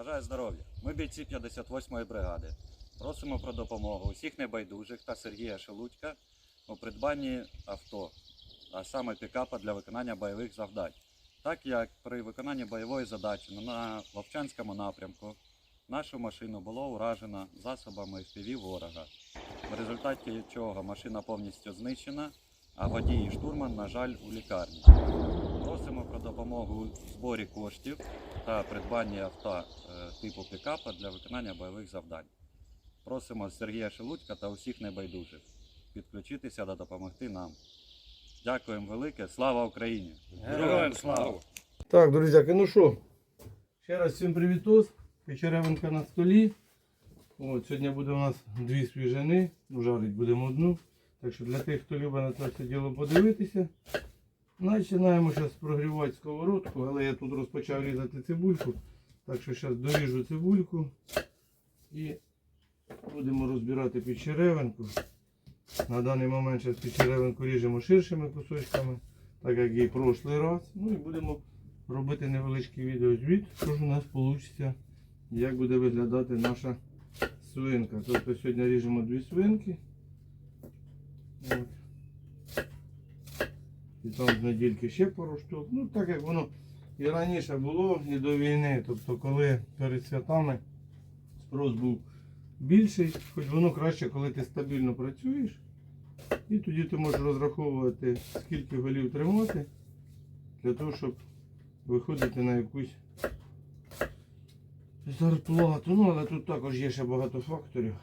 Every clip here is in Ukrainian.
Бажаю здоров'я. Ми бійці 58-ї бригади. Просимо про допомогу усіх небайдужих та Сергія Шелудька у придбанні авто, а саме пікапа для виконання бойових завдань. Так як при виконанні бойової задачі на Вовчанському напрямку нашу машину було уражено засобами FPV ворога, в результаті чого машина повністю знищена, а водій і штурман, на жаль, у лікарні. Просимо про допомогу у зборі коштів та придбанні авто е, типу пікапа для виконання бойових завдань. Просимо Сергія Шелудька та усіх небайдужих підключитися та допомогти нам. Дякуємо велике, слава Україні! Героям слава! Так, друзяки, ну що, ще раз всім привітос. Печеревинка на столі. От, сьогодні буде у нас дві свіжини. Ну, жарить будемо одну. Так що для тих, хто любить на це все діло подивитися. Починаємо зараз прогрівати сковородку, але я тут розпочав різати цибульку. Так що зараз доріжу цибульку і будемо розбирати підчеревинку. На даний момент зараз підчеревинку ріжемо ширшими кусочками, так як і прошлий раз. Ну і будемо робити невеличкий відеозвіт, що ж у нас вийде, як буде виглядати наша свинка. Тобто сьогодні ріжемо дві свинки. От. І там з недільки ще пару штук. Ну так як воно і раніше було, і до війни. Тобто коли перед святами спрос був більший, хоч воно краще, коли ти стабільно працюєш. І тоді ти можеш розраховувати, скільки голів тримати, для того, щоб виходити на якусь зарплату. Ну, але тут також є ще багато факторів.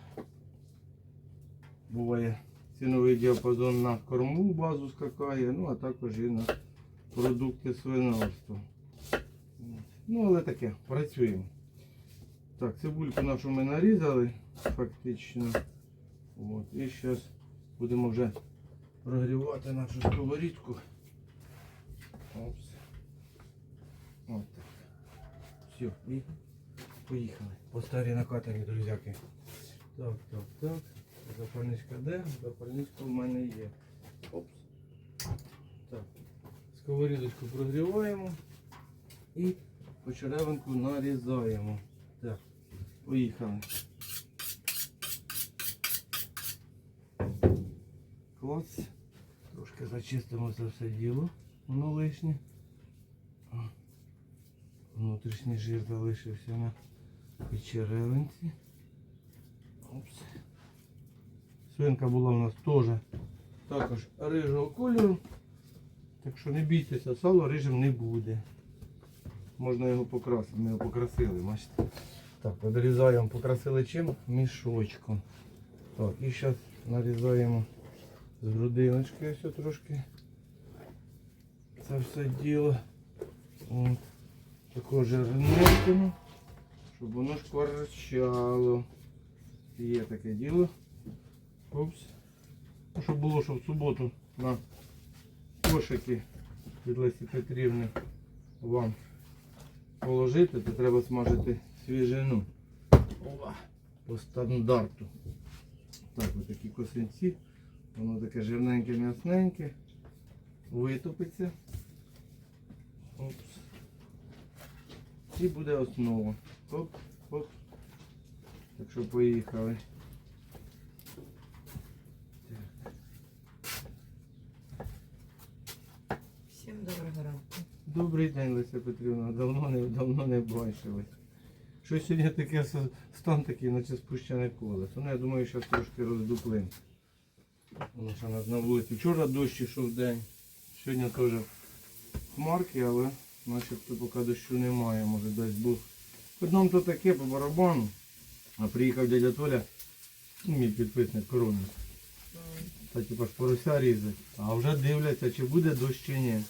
Буває ціновий діапазон на корму базу скакає, ну а також і на продукти свинарства. Ну, але таке, працюємо. Так, цибульку нашу ми нарізали фактично. От, і зараз будемо вже прогрівати нашу сковорідку. Опс. От так. Все, і поїхали. По старій накатані, друзяки. Так, так, так. Запальничка де? Запальничка в мене є. Опс. Так. Сковорідочку прогріваємо і почеревинку нарізаємо. Так, поїхали. Клац. Трошки зачистимо це все діло. Воно лишнє. Внутрішній жир залишився на печеревинці. Опс. Свинка була у нас теж також рижого кольору. Так що не бійтеся, сало рижим не буде. Можна його покрасити, ми його покрасили, бачите. Так, подрізаємо, покрасили чим? Мішочком. Так, і зараз нарізаємо з грудиночки ось трошки. Це все діло. От. Також жирненькому, щоб воно шкварчало. Є таке діло. Опс. Щоб було, що в суботу на кошики від Лесі Петрівни вам положити, то треба смажити свіжину. Ова. По стандарту. Так, ось такі косинці. Воно таке жирненьке, м'ясненьке. Витопиться. Опс. І буде основа. Оп, оп. Так що поїхали. Добрий день, Леся Петрівна. Давно не, давно не бачились. Що сьогодні таке стан такий, наче спущене колесо. Ну, я думаю, зараз трошки роздуплим. Воно ще на вулиці. Вчора дощ йшов день. Сьогодні теж хмарки, але начебто поки дощу немає, може дасть Бог. Хоч нам то таке по барабану. А приїхав дядя Толя, ну, мій підписник коронник. Та типа ж порося різать. А вже дивляться, чи буде дощ чи ні.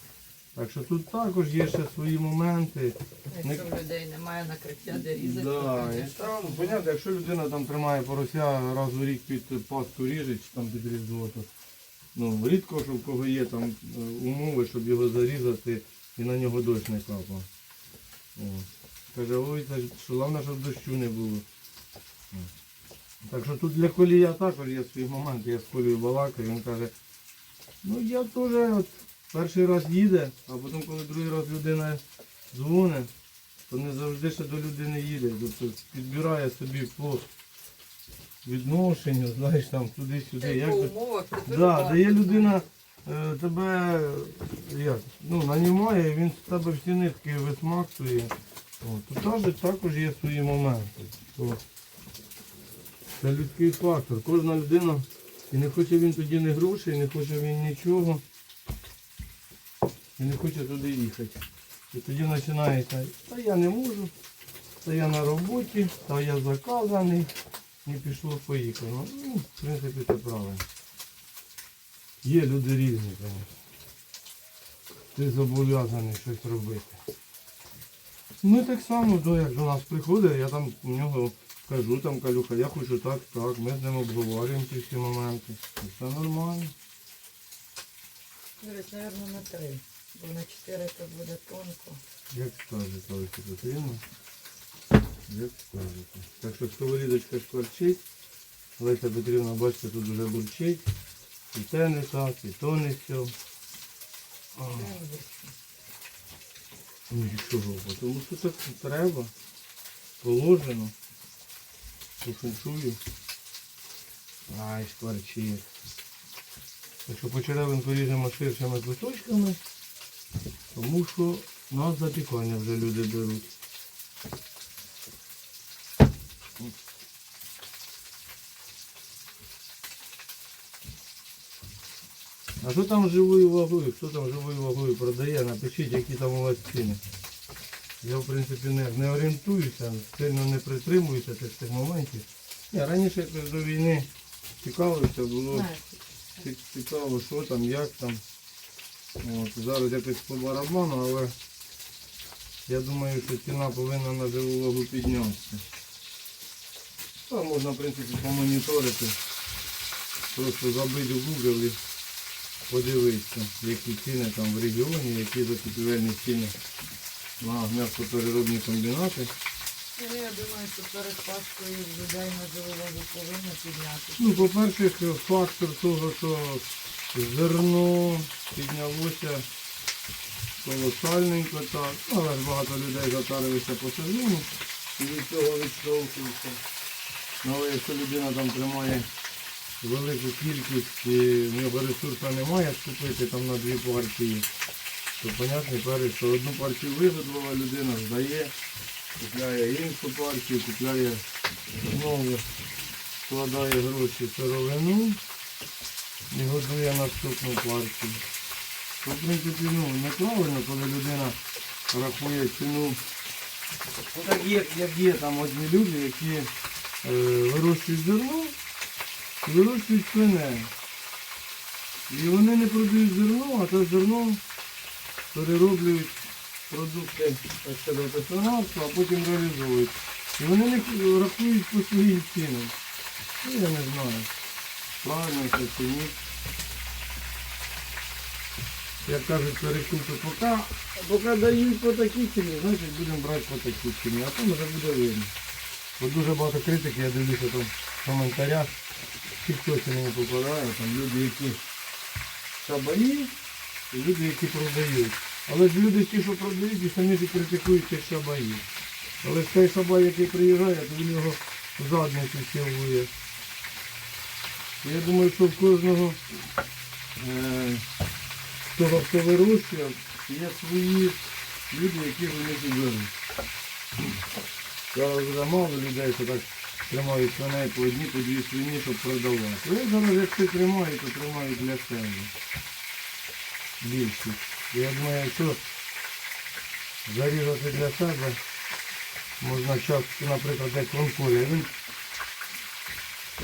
Так що тут також є ще свої моменти. Якщо в людей немає накриття, де різати, Да, і там, понятно, якщо людина там тримає порося раз у рік під паску ріжить, чи там під різдво, то ну, рідко, що в кого є там е, умови, щоб його зарізати і на нього дощ не капав. О. Каже, ой, це ж- що головне, щоб дощу не було. Так що тут для колія також є свій момент, я з колею балакаю, він каже, ну я теж от перший раз їде, а потім, коли другий раз людина дзвонить, то не завжди ще до людини їде. Тобто підбирає собі по відношенню, знаєш, там туди-сюди. Як би- Да, де є людина е, тебе як, ну, нанімає, він з тебе всі нитки висмактує. О, Тут також, також є свої моменти. То це людський фактор. Кожна людина, і не хоче він тоді не грошей, не хоче він нічого. І не хоче туди їхати. І тоді починається, та я не можу, та я на роботі, та я заказаний, не пішло, поїхало. Ну, в принципі, це правильно. Є люди різні, звісно. Ти зобов'язаний щось робити. Ну і так само, то, як до нас приходить, я там у нього кажу, там Калюха, я хочу так, так, ми з ним обговорюємо ці всі моменти. І все нормально. Дивись, мабуть, на три. Бо на чотири то буде тонко. Як скажете, Олеся Петрівна. Як скажете. Так що сковорідочка шкварчить. Олеся Петрівна, бачите, тут вже бурчить. І те не так, і то не все. Це буде. Ну Тому що так треба. Положено. По. Ай, шкварчить. Так що по черевинку ріжемо ширшими кусочками, тому що на запікання вже люди беруть. А що там живою вагою? Хто там живою вагою продає? Напишіть, які там у вас ціни. Я в принципі не, не орієнтуюся, сильно не притримуюся цих моментів. Ні, раніше до війни цікавився, було цікаво, що там, як там. От, зараз якось по барабану, але я думаю, що ціна повинна на живу вагу піднятися. Там можна, в принципі, помоніторити. Просто забити в Google і подивитися, які ціни там в регіоні, які закупівельні ціни на м'ясопереробні комбінати. Ну, я думаю, що перед Пасхою людей вагу повинно підняти. Ну, по-перше, фактор того, що зерно піднялося колосальненько так. Але ж багато людей затарилися по сезону і від цього відштовхуються. Ну, але якщо людина там тримає велику кількість і в нього ресурсу немає скупити там на дві партії, то перше, що одну партію вигодувала людина, здає, купляє іншу партію, купляє знову вкладає гроші в сировину і годує наступну партію. То, в принципі, ну, неправильно, коли людина рахує ціну. Ну, так є, як є там одні люди, які е, вирощують зерно вирощують свиней. І вони не продають зерно, а те зерно перероблюють продукти так сказати, свинарства, а потім реалізують. І вони не рахують по своїм цінам. Ну, я не знаю. Правильно це чи ні. Як кажуть, перекупи поки, поки дають по такій ціні, значить будемо брати по такій ціні, а там вже буде видно. Бо дуже багато критики, я дивлюся там в коментарях, хтось мені попадає, там люди, які шабаї, і люди, які продають. Але ж люди ті, що продають, і самі ж критикують тих шабаїв. Але ж той шабай, який приїжджає, то в задницю цілує. Я думаю, що в кожного е, того, хто вирощує, є свої люди, які вони беруть. Зараз вже мало людей, що так тримають свиней по одній, по дві свині, щоб продавати. Але зараз якщо тримають, то тримають для себе. Більшість. Я думаю, якщо зарізати для себе, можна часто, наприклад, як конкурі.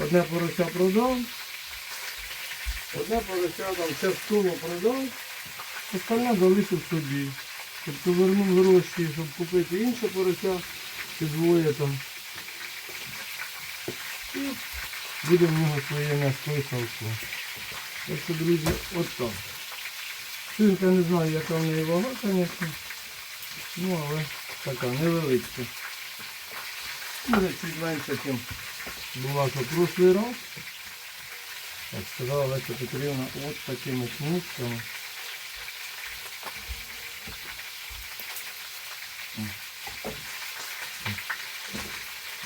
Одне порося продав, одне порося там частково продав, остальне залишив собі. Тобто вернув гроші, щоб купити інше порося, чи двоє там. І буде в нього своє м'ясо і. Так що, друзі, от так. Свинка не знаю, яка в неї вага, звісно. Ну, але така невеличка. Може чуть менше, ніж була що прошлий раз. Так сказала Леся Петрівна, от такими смужками. М.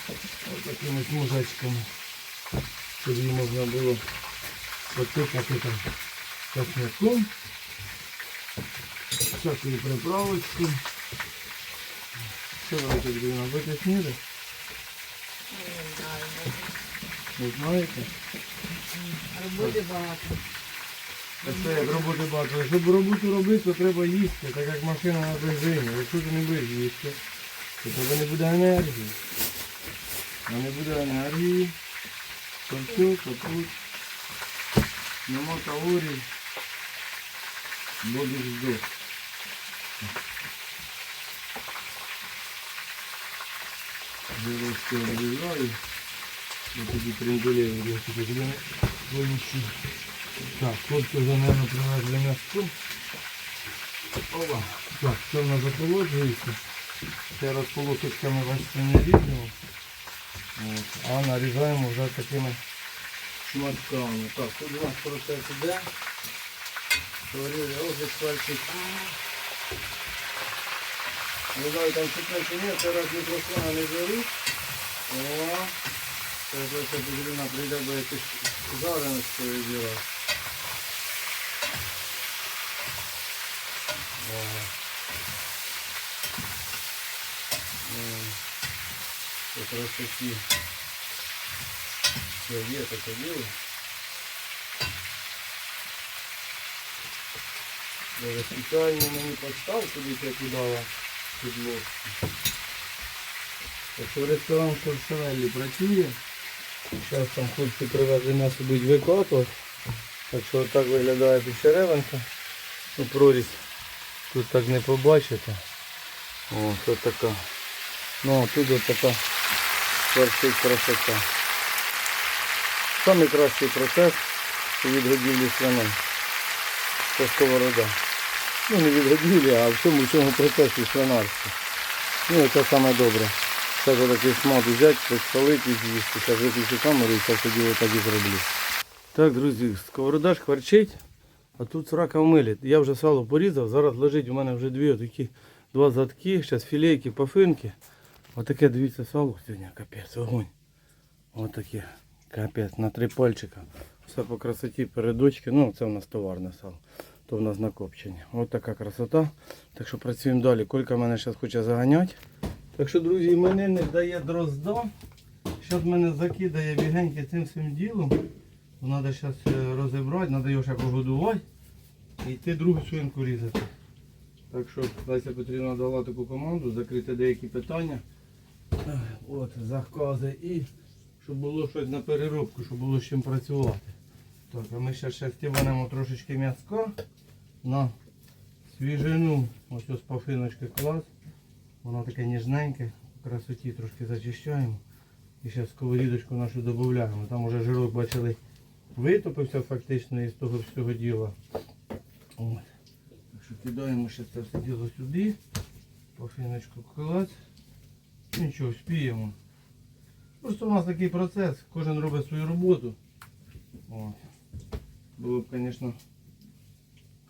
Ось такими смужечками, щоб її можна було потикати там чесноком, всякою приправочкою. Що ви тут будете робити сніди? Не знаєте? роботи багато. Це як роботи багато. Щоб роботу робити, то треба їсти, так як машина на бензині. Якщо ти не будеш їсти, то тебе не буде енергії. А не буде енергії, то все, то тут. Нема калорій. Будеш здох. Жировський обрізаю. І тоді трендулею буде тоді не вивищу. Так, хлопці вже, мабуть, привезли м'яско. Ова. Так, це в нас охолоджується. Ще раз полосочками бачите не ріжемо. От. А нарізаємо вже такими шматками. Так, тут у нас процес іде. Говорили, ось пальчик. Не знаю, там чутно чи ні, це раз мікрофона не беруть. О, це вже все потрібно прийде, бо якось жареності відбирати. О. М. Це красоті. Все є таке діло. Даже спеціально мені подставку десь я кидала під ложку. Так що ресторан Корсавеллі працює. Зараз там хлопці привезли м'ясо будуть викладувати. Так що отак виглядає піщеревенка. Ну, прорізь тут так не побачите. О, це така. Ну тут така перший красота. Самий кращий процес від годівлі свиней. Це сковорода. Ну не від а в цьому всьому процесі свинарства. Ну це саме добре. Це такий смак взяти, підпалити з'їсти. Зараз виключу камеру і все діло так і зроблю. Так, друзі, сковорода шкварчить, а тут срака милі. Я вже сало порізав, зараз лежить у мене вже дві такі два задки, зараз філейки, пафинки. Отаке, дивіться, сало сьогодні, капець, огонь. Отаке, капець, на три пальчика. Все по красоті передочки. Ну, це у нас товарне сало. То в нас на копчення. Ось така красота. Так що працюємо далі. Колька мене зараз хоче заганяти. Так що, друзі, іменинник дає дрозда. Зараз мене закидає бігеньки цим всім ділом. Треба зараз розібрати, треба його ще погодувати і йти другу свинку різати. Так що Леся Петрівна дала таку команду, закрити деякі питання. От, закази і щоб було щось на переробку, щоб було з чим працювати. Так, а ми ще ще трошечки м'язка на свіжину. Ось ось пафиночки клас. Воно таке ніжненьке, по красоті трошки зачищаємо. І зараз сковорідочку нашу додаємо. Там уже жирок бачили витопився фактично із того всього діла. Так що кидаємо ще це все діло сюди. Пафиночку клац. Нічого, спіємо. Просто у нас такий процес, кожен робить свою роботу. От. Було б, звісно,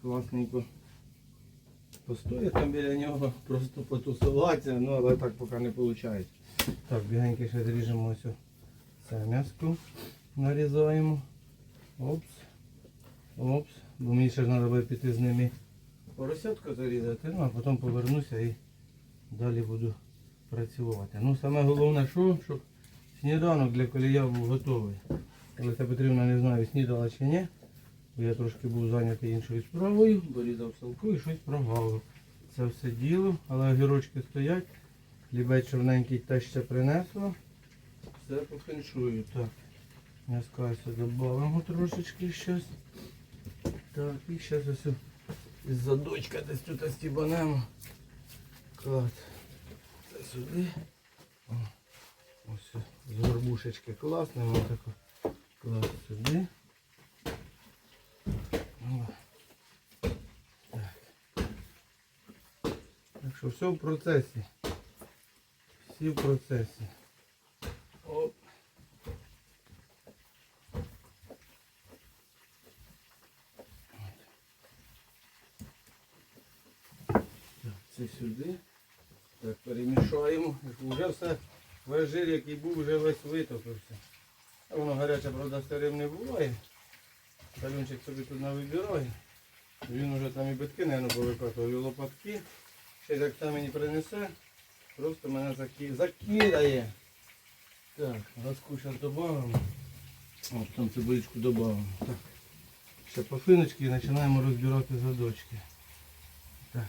класненько постояти там біля нього, просто потусуватися, ну але так поки не виходить. Так, бігенько ще зріжемо ось це. Нарізаємо. Опс. Опс. Бо мені ще ж треба буде піти з ними поросятку зарізати, ну а потім повернуся і далі буду працювати. Ну саме головне, що, щоб сніданок для колія був готовий. Олеся Петрівна не знаю, снідала чи ні. Я трошки був зайнятий іншою справою, дорізав салку і щось прогавив. Це все діло, але огірочки стоять. Лібець чорненький те ще принесло. Все пофіншую. Так. М'яска все додамо трошечки щось. Так, і зараз ось із задочка десь тут стібанемо. Клад. Це сюди. О, ось з горбушечки класнемо таку. Клад сюди. О. Так. Так що все в процесі. Всі в процесі. Оп. Це сюди. Так, перемішаємо. Вже все Весь жир, який був, вже весь витопився. Воно гаряче, правда, старим не буває. Калюнчик собі тут навибирає. Він уже там і битки, мабуть, повикатував, і лопатки. Як там мені принесе, просто мене заки... закидає. Так, газку зараз додамо. От там цибулечку додамо. Так. Ще пафиночки і починаємо розбирати задочки. Так.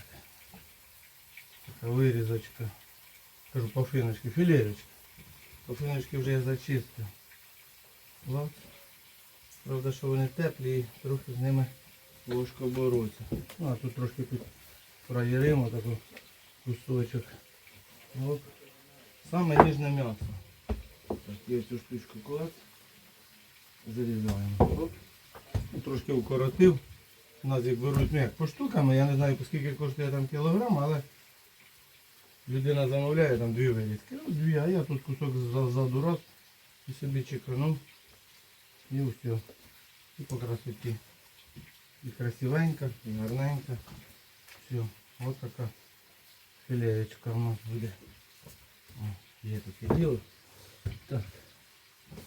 Така вирізочка. Кажу пафиночки, філерочки. Пафиночки вже я зачистив. От. Правда, що вони теплі і трохи з ними важко боротися. Ну, а тут трошки тут проїримо такий кусочок. Оп. Саме ніжне м'ясо. Так, я цю штучку клад. Зарізаємо. Оп. Ну, Трошки укоротив. У нас їх беруть ну, як по штуками, я не знаю, скільки коштує там кілограм, але людина замовляє там дві вирізки. Ну, дві, а я тут кусок ззаду раз і собі чеканув. І все. І по красоті. І красивенька, і гарненька. Все. Ось така філеєчка у нас буде. О, є таке діло. Так.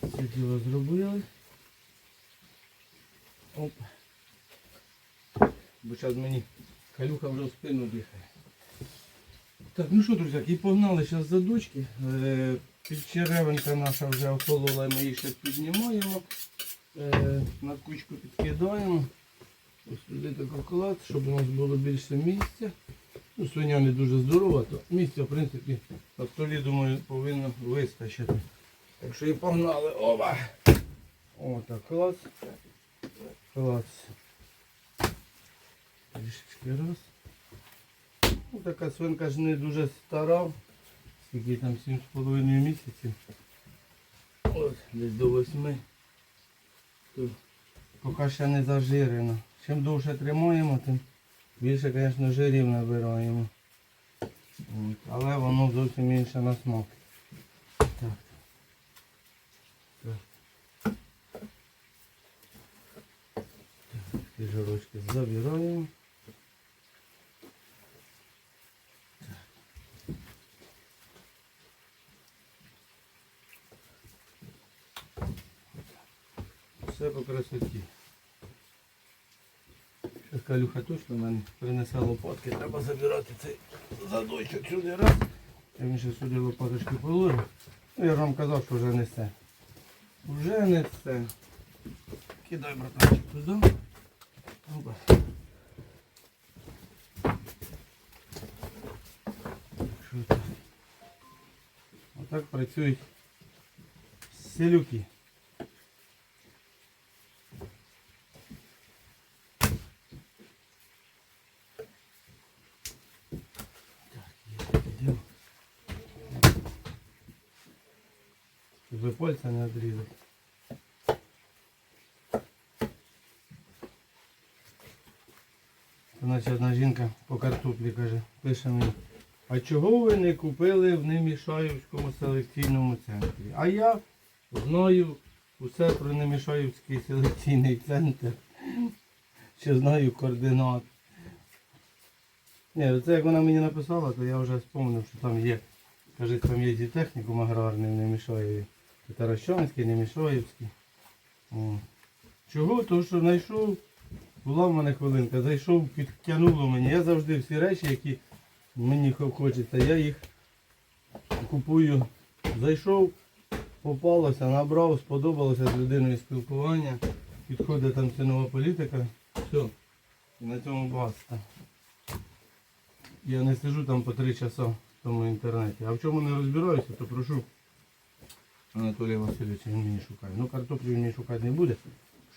Це діло зробили. Оп. Бо зараз мені калюха вже в спину дихає. Так, ну що, друзі, і погнали зараз за дочки. Е, наша вже охолола, ми її ще піднімаємо. Е, на кучку підкидаємо. Ось туди такий клад, щоб у нас було більше місця. Ну, свиня не дуже здорова, то місця, в принципі, на столі, думаю, повинно вистачити. Так що і погнали. Оба! О, так, клац. Клац. Трішечки раз. Ну, така свинка ж не дуже стара. Скільки там 7,5 місяців. От, десь до 8. То поки ще не зажирено. Чим довше тримаємо, тим більше, звісно, жирів набираємо. Але воно зовсім інше на смак. Так. Так. Так, жирочки забираємо. Все по красоті. Калюха точно мене принесе лопатки, треба забирати цей задочок сюди раз. Я він ще сюди лопаточки положив. Ну, я ж вам казав, що вже несе. Вже несе. Кидай, братанчик, туди. Опа. Що так? Отак працюють селюки. Діло. Щоб ви пальця не відрізати. Значить одна жінка по картоплі каже, а чого ви не купили в Немішаївському селекційному центрі? А я знаю усе про Немішаївський селекційний центр. Ще знаю координат. Ні, це як вона мені написала, то я вже спомнив, що там є. Каже, там є технікум аграрний в Немішаєві. Таращанський, Немішаєвський. Чого? Тому що знайшов, була в мене хвилинка, зайшов, підтягнуло мені. Я завжди всі речі, які мені хочеться, я їх купую. Зайшов, попалося, набрав, сподобалося з людиною спілкування. Підходить там цінова політика. Все. І на цьому баста. Я не сижу там по три часа в тому інтернеті. А в чому не розбираюся, то прошу Анатолія Васильовича, він мені шукає. Ну картоплю він мені шукати не буде,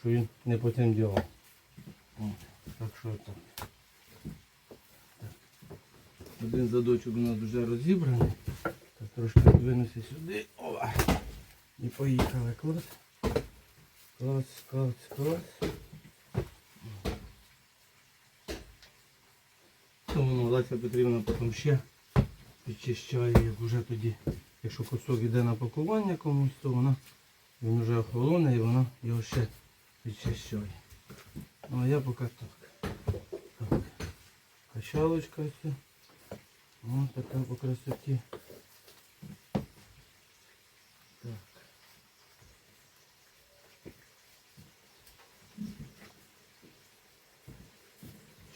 що він не по цим ділам. Так що так. Один задочок у нас вже розібраний. Трошки двинуся сюди. Ова. І поїхали. Клас. Клас, клас, клас. То воно Леся Петрівна потім ще підчищає, як вже тоді, якщо кусок йде на пакування комусь, то вона він вже охолоне і вона його ще підчищає. Ну а я поки так. так. Качалочка ось. Ось така по красоті.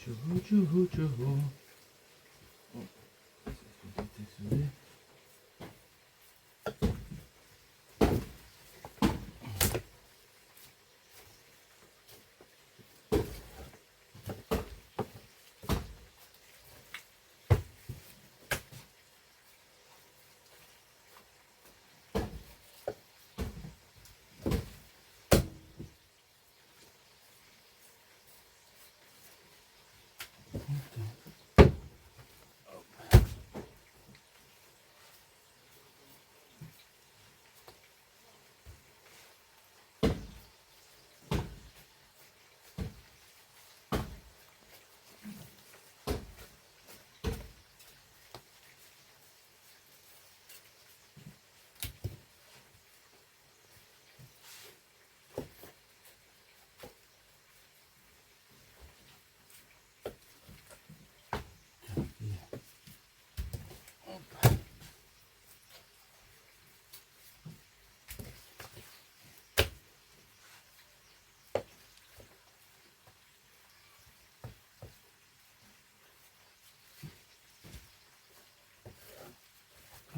Чого, чого, чого? О, це сюди, це сюди.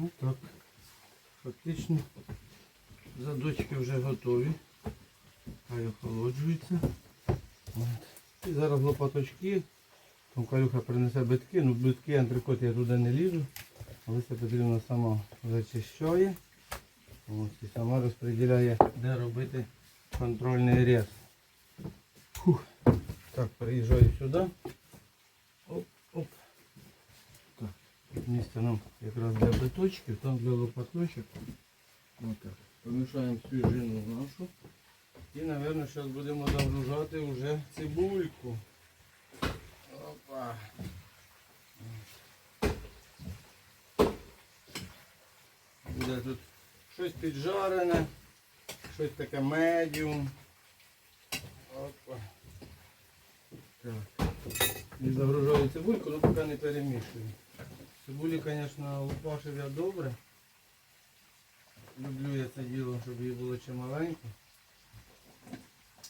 Ну так. Фактично задочки вже готові. Хай охолоджуються. От. І зараз лопаточки. Там Калюха принесе битки, ну битки антрикот я туди не лізу. Але це потрібно сама зачищає. Ось, і сама розподіляє, де робити контрольний рез. Фух. Так, приїжджаю сюди. Оп, оп. Так. Місце нам якраз для биточків, там для лопаточок. Отак. Помішаємо свіжину нашу. І, мабуть, зараз будемо загружати вже цибульку. Опа. Буде тут щось піджарене, щось таке медіум. Опа. Так. І загружаю цибульку, але поки не перемішую. Цибулі, звісно, лупашив я добре. Люблю я це діло, щоб її було чималенько.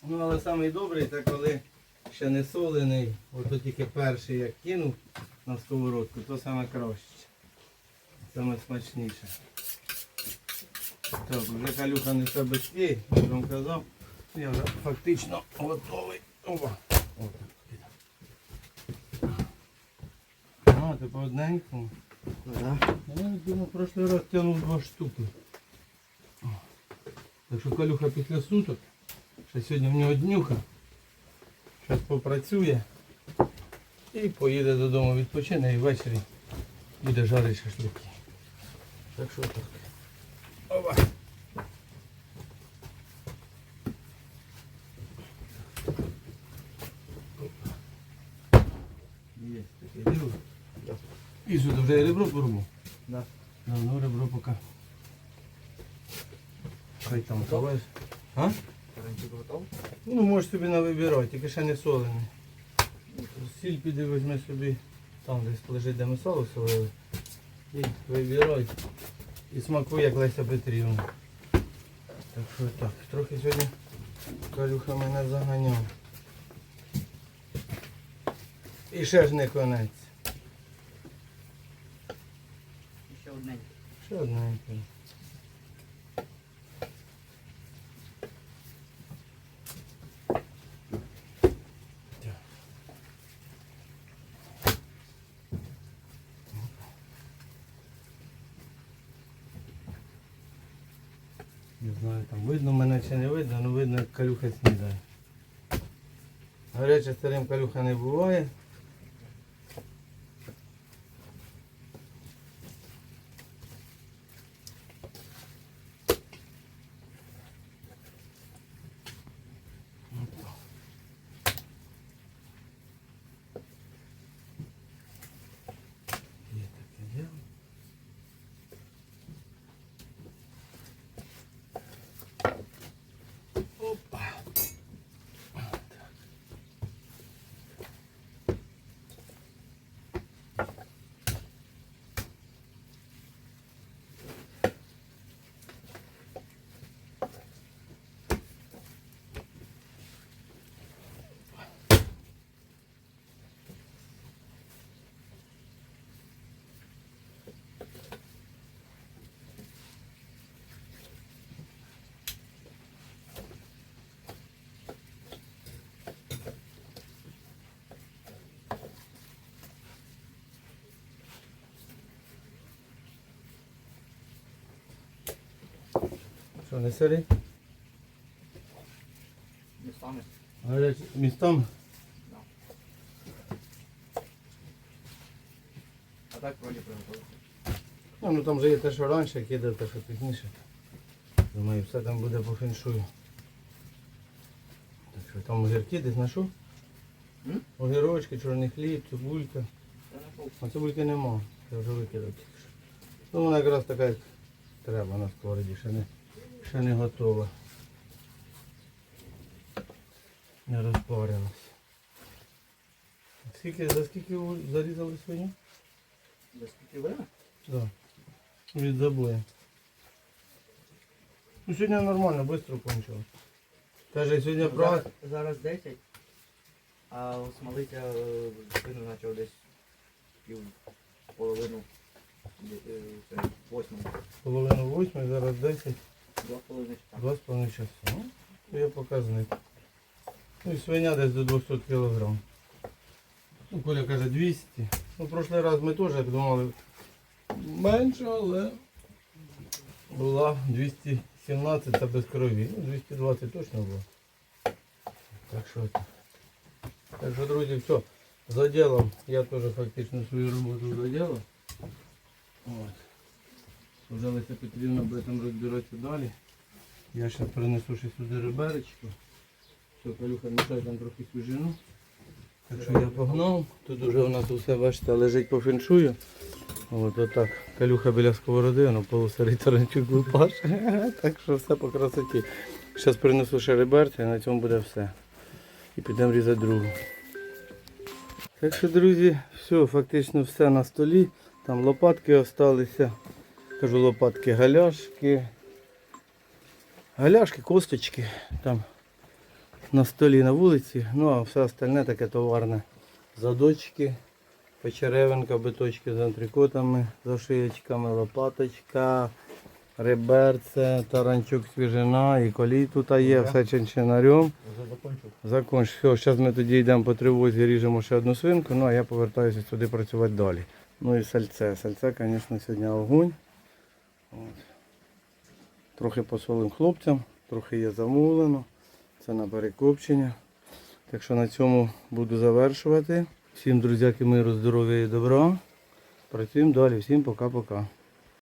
Ну, але самий добрий це коли ще не солений, ото тільки перший як кинув на сковородку, то саме краще. Саме смачніше. Так, вже калюха несе безпій, я вам казав. Я вже фактично готовий. Опа. Отак. А, ти по одненькому. Я думаю, в прошлий раз тягнув два штуки. Так що калюха після суток. Ще сьогодні в нього днюха. Зараз попрацює і поїде додому відпочине і ввечері буде жарити шашлики. Так що так. Опа. Є таке діло. І сюди вже ребро порву. Да. Да, ну ребро поки. Хай там ховаєш. А? Готов? Ну, можеш собі на вибирати, тільки ще не солений. Сіль піди візьми собі, там десь лежить, де ми сало солили. І вибирай. І смакуй, як Леся Петрівна. Так що так, трохи сьогодні калюха мене заганяв. І ще ж не конець. Ще одненький. Ще одненький. Не знаю, там видно мене чи не видно, але видно, як калюха снідає. Гаряче старим калюха не буває. Є таке діло. Опа. Так. Що, не сирий? Містами. Гарячий містам? А так вроді приготували. Ну, ну там же є те, що раніше кидав, те, що пізніше. Думаю, все там буде по феншую. Так що там огірки десь знайшов? М? Огірочки, чорний хліб, цибулька. Та. А цибульки нема. Я вже викидав тільки що. Ну вона якраз така, як треба на сковороді, ще не, ще не готова. Не розпарилась. Скільки, за скільки зарізали свиню? За скільки время? Да. Від забою. Ну сьогодні нормально, швидко кончилось. Каже, сьогодні Ну, брат. зараз, зараз 10, а смолиця е, спину почав десь пів половину е, восьму. Половину восьми, зараз 10, Два половиною часа. два з половиною часу. Ну, то є показник. Ну і свиня десь до 200 кг. Ну, Коля каже 200. Ну, прошлий раз ми теж думали менше, але була 217 це без крові. Ну, 220 точно було. Так що, так. так що, друзі, все. За ділом. Я теж фактично свою роботу заділав. От. Вже Леся Петрівна буде там розбиратися далі. Я зараз перенесу ще сюди риберечку. Все, Калюха мішає там трохи свіжину. Так що я погнав. Тут вже у нас усе, бачите, лежить по феншую. От отак. Калюха біля сковороди, воно полусарий таранчук випаше. Так що все по красоті. Зараз принесу ще риберця і на цьому буде все. І підемо різати другу. Так що, друзі, все, фактично все на столі. Там лопатки залишилися. Кажу лопатки, галяшки. Галяшки, косточки. Там на столі на вулиці. Ну а все остальне таке товарне. Задочки, печеревинка, биточки з антрикотами, за шиєчками, лопаточка, реберце, таранчук свіжина і колій тут є, все чинчинарем. Вже закончив. Законч. Все, зараз ми тоді йдемо по тривозі, ріжемо ще одну свинку, ну а я повертаюся сюди працювати далі. Ну і сальце. Сальце, звісно, сьогодні огонь. От. Трохи посолим хлопцям, трохи є замовлено. Це на перекопчення. Так що на цьому буду завершувати. Всім друзяки, миру, здоров'я і добра. Працюємо далі. Всім пока-пока.